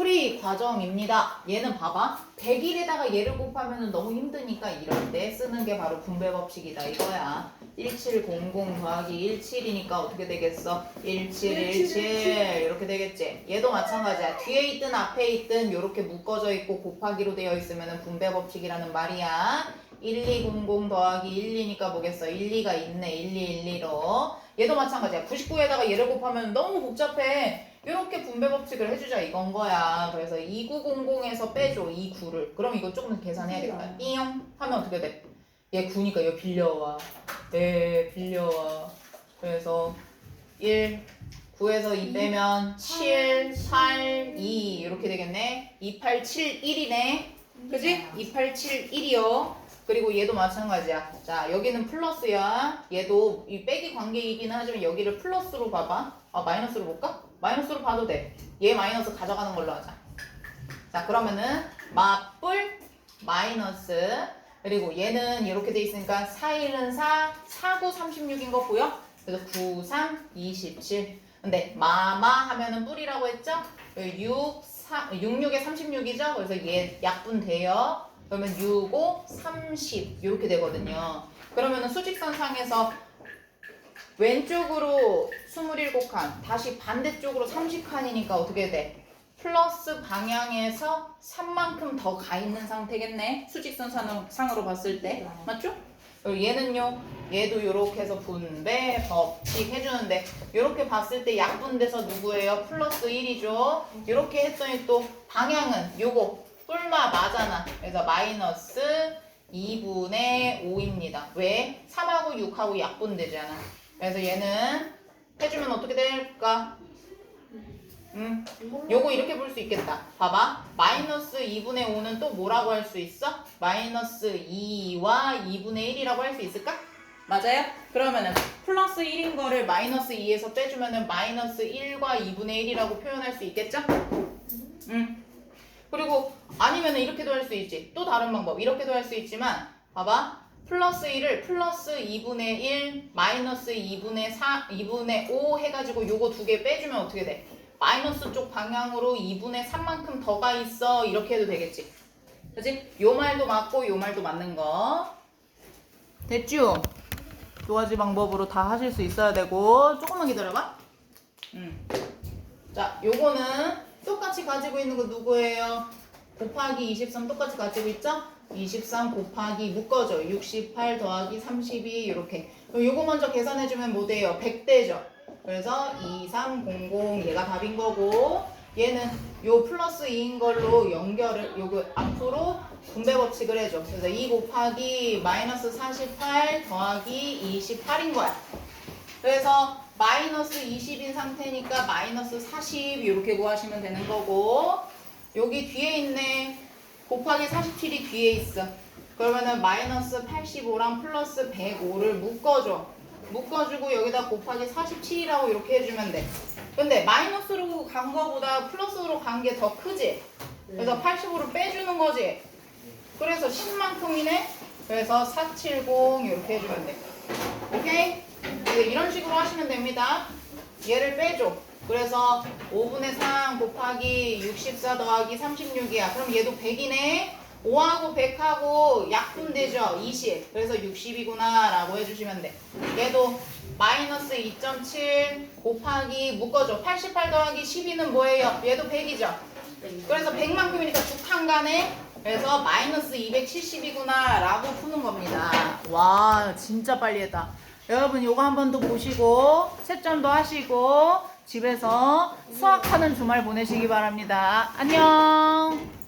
풀이 과정입니다. 얘는 봐봐. 100일에다가 얘를 곱하면 너무 힘드니까 이럴 때 쓰는 게 바로 분배 법칙이다 이거야. 1700 더하기 17이니까 어떻게 되겠어? 1717 이렇게 되겠지. 얘도 마찬가지야. 뒤에 있든 앞에 있든 이렇게 묶어져 있고 곱하기로 되어 있으면 분배 법칙이라는 말이야. 1200 더하기 12니까 뭐겠어? 12가 있네. 1212로. 얘도 마찬가지야. 99에다가 얘를 곱하면 너무 복잡해. 이렇게 분배 법칙을 해주자 이건 거야. 그래서 2900에서 빼줘. 이 9를. 그럼 이거 조금 더 계산해야겠다. 띠용 하면 어떻게 돼? 얘 9니까 얘 빌려와. 네, 빌려와. 그래서 1, 9에서 2 빼면 7, 8, 2 이렇게 되겠네. 2, 8, 7, 1이네. 그지? 2, 8, 7, 1이요. 그리고 얘도 마찬가지야. 자, 여기는 플러스야. 얘도 이 빼기 관계이긴 하지만 여기를 플러스로 봐봐. 아, 마이너스로 볼까? 마이너스로 봐도 돼. 얘 마이너스 가져가는 걸로 하자. 자, 그러면은 맞불 마이너스 그리고 얘는 이렇게 돼 있으니까 4, 1은 4, 4, 9, 36인 거 보여? 그래서 9, 3, 27. 근데 마마 하면은 뿔이라고 했죠? 6, 4, 6, 6에 36이죠? 그래서 얘 약분 돼요. 그러면 6, 5, 30 이렇게 되거든요. 그러면은 수직선 상에서 왼쪽으로 27칸, 다시 반대쪽으로 30칸이니까 어떻게 돼? 플러스 방향에서 3만큼 더 가 있는 상태겠네. 수직선 상- 상으로 봤을 때. 맞죠? 얘는요. 얘도 이렇게 해서 분배 법칙 해주는데 이렇게 봤을 때 약분돼서 누구예요? 플러스 1이죠. 이렇게 했더니 또 방향은 요거 뿔마 맞잖아. 그래서 마이너스 2분의 5입니다. 왜? 3하고 6하고 약분되잖아. 그래서 얘는 해주면 어떻게 될까? 음, 요거 이렇게 볼 수 있겠다. 봐봐. 마이너스 2분의 5는 또 뭐라고 할 수 있어? 마이너스 2와 2분의 1이라고 할 수 있을까? 맞아요? 그러면은 플러스 1인 거를 마이너스 2에서 빼주면은 마이너스 1과 2분의 1이라고 표현할 수 있겠죠? 음. 그리고 아니면은 이렇게도 할 수 있지. 또 다른 방법. 이렇게도 할 수 있지만 봐봐. 플러스 1을 플러스 2분의 1, 마이너스 2분의 4, 2분의 5 해가지고 요거 두 개 빼주면 어떻게 돼? 마이너스 쪽 방향으로 2분의 3만큼 더 가 있어. 이렇게 해도 되겠지. 그지? 요 말도 맞고 요 말도 맞는 거. 됐죠? 두 가지 방법으로 다 하실 수 있어야 되고 조금만 기다려봐. 음. 자, 요거는 똑같이 가지고 있는 거 누구예요? 곱하기 23 똑같이 가지고 있죠? 23 곱하기 묶어줘. 68 더하기 32 이렇게. 요거 먼저 계산해주면 뭐 돼요? 100대죠. 그래서 2300 얘가 답인 거고 얘는 요 플러스 2인 걸로 연결을 요거 앞으로 분배 법칙을 해줘. 그래서 2 곱하기 마이너스 48 더하기 28인 거야. 그래서 마이너스 20인 상태니까 마이너스 40 이렇게 구하시면 되는 거고 여기 뒤에 있네. 곱하기 47이 뒤에 있어. 그러면은 마이너스 85랑 플러스 105를 묶어줘. 묶어주고 여기다 곱하기 47이라고 이렇게 해주면 돼. 근데 마이너스로 간 거보다 플러스로 간 게 더 크지? 그래서 85를 빼주는 거지? 그래서 10만큼이네? 그래서 470 이렇게 해주면 돼. 오케이? 네, 이런 식으로 하시면 됩니다. 얘를 빼줘. 그래서 5분의 3 곱하기 64 더하기 36이야. 그럼 얘도 100이네. 5하고 100하고 약분되죠. 20. 그래서 60이구나 라고 해주시면 돼. 얘도 마이너스 2.7 곱하기 묶어줘. 88 더하기 12는 뭐예요? 얘도 100이죠. 그래서 100만큼이니까 죽한 간에 그래서 마이너스 270이구나 라고 푸는 겁니다. 와 진짜 빨리 했다. 여러분 요거 한 번 더 보시고 채점도 하시고 집에서 수학하는 주말 보내시기 바랍니다. 안녕.